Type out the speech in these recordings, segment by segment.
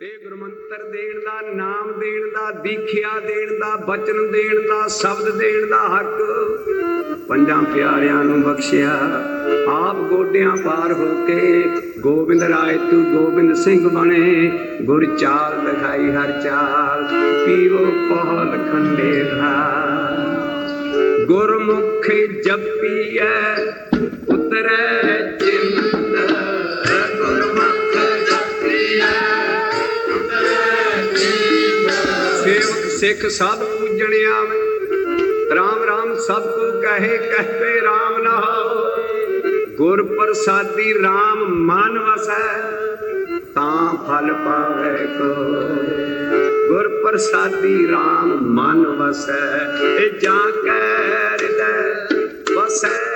ਤੇ ਗੁਰਮੰਤਰ ਦੇਣ ਦਾ, ਨਾਮ ਦੇਣ ਦਾ, ਦੀਖਿਆ ਦੇਣ ਦਾ, ਬਚਨ ਦੇਣ ਦਾ, ਸ਼ਬਦ ਦੇਣ ਦਾ ਹੱਕ। ਪੰਜਾਂ ਪਿਆਰਿਆਂ ਨੂੰ ਬਖਸ਼ਿਆ, ਆਪ ਗੋਡਿਆਂ ਪਾਰ ਹੋ ਕੇ ਗੋਬਿੰਦ ਰਾਏ ਤੂੰ ਗੋਬਿੰਦ ਸਿੰਘ ਬਣੇ। ਗੁਰ ਚਾਲ ਦਿਖਾਈ ਹਰ ਚਾਲ ਪੀਵੋ ਪਹਲ ਖੰਡੇ ਦਾ ਗੁਰਮੁਖ ਜਪੀਐ, ਉਤਰੈ ਚਿੰਤ ਸਿੱਖ ਸਭ ਪੂਜਣਿਆ ਵੇ ਰਾਮ ਰਾਮ ਸਭ ਕੋ ਕਹੇ ਕਹਤੇ ਰਾਮ ਨਾ ਗੁਰ ਪ੍ਰਸਾਦੀ ਰਾਮ ਮਨ ਵਸੈ, ਤਾਂ ਫਲ ਪਾਵੇ ਕੋ। ਗੁਰ ਪ੍ਰਸਾਦੀ ਰਾਮ ਮਨ ਵਸੈ, ਇਹ ਜਾਂ ਕੈ ਹਿਰਦੈ ਵਸੈ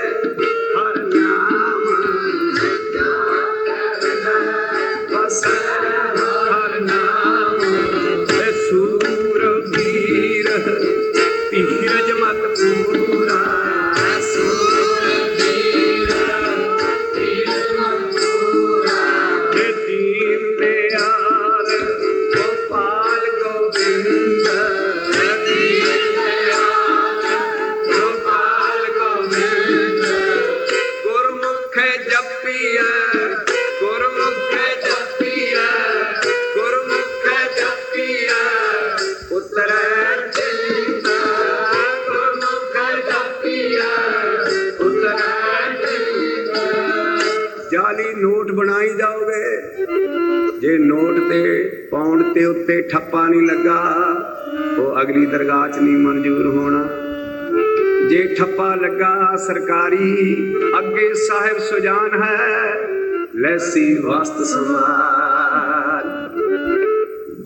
ਜਾਲੀ ਨੋਟ ਬਣਾਈ ਜਾਓਗੇ। ਜੇ ਨੋਟ ਤੇ ਪੌਂਡ ਤੇ ਉੱਤੇ ਠੱਪਾ ਨਹੀਂ ਲੱਗਾ, ਉਹ ਅਗਲੀ ਦਰਗਾਹ 'ਚ ਨਹੀਂ ਮਨਜ਼ੂਰ ਹੋਣਾ। ਜੇ ਠੱਪਾ ਲੱਗਾ, ਸਰਕਾਰੀ ਅੱਗੇ ਸਾਹਿਬ ਸੁਜਾਨ ਹੈ, ਲੈਸੀ ਵਸਤ ਸਮਾਜ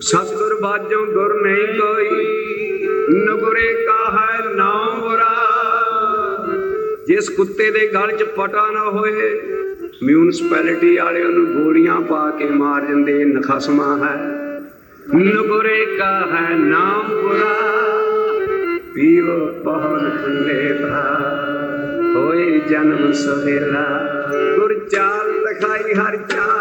ਸਤਿਗੁਰ ਬਾਝੋਂ ਗੁਰ ਨਹੀਂ ਕੋਈ, ਨਗੁਰੇ ਕਾ ਹੈ ਨਾਮ ਬੁਰਾ ਜਿਸ ਕੁੱਤੇ ਦੇ ਗਲ 'ਚ ਪਟਾ ਨਾ ਹੋਏ ਮਿਊਨਿਸਪੈਲਿਟੀ ਵਾਲੇ ਉਹਨੂੰ ਗੋਲੀਆਂ ਪਾ ਕੇ ਮਾਰ ਜਾਂਦੇ ਨਖਸਮਾ ਹੈ। ਨਗੁਰੇ ਕਾ ਹੈ ਨਾਮ ਬੁਰਾ ਪੀਵ ਪਹਨ ਖੰਡੇ ਦਾ ਹੋਏ ਜਨਮ ਸਵੇਲਾ, ਗੁਰ ਚਾਲ ਦਿਖਾਈ ਹਰ ਚਾਲ।